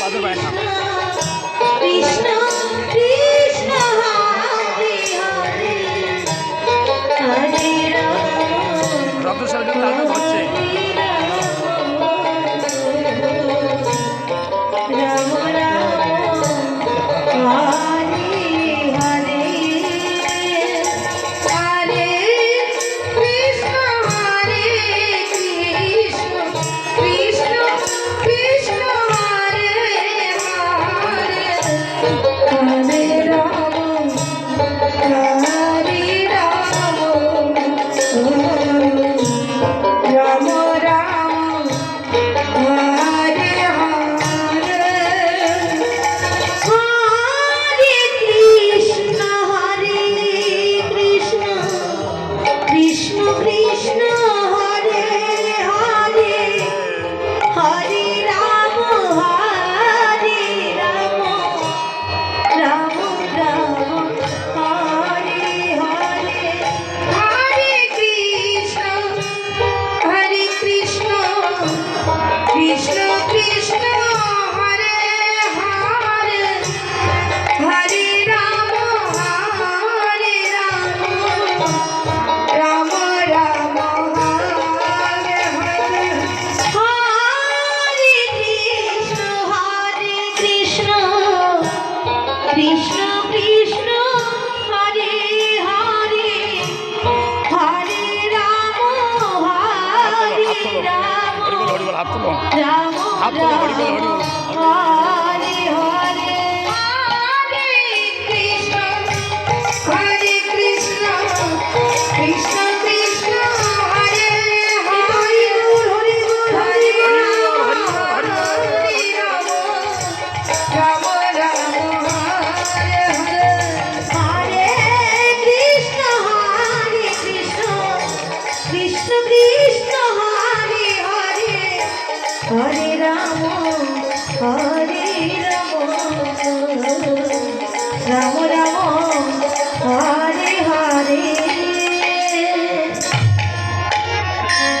বাদুর ভাইয়ের কৃষ্ণ হাত তোলো হাত তোলো হরি বল। হরি কৃষ্ণ কৃষ্ণ Now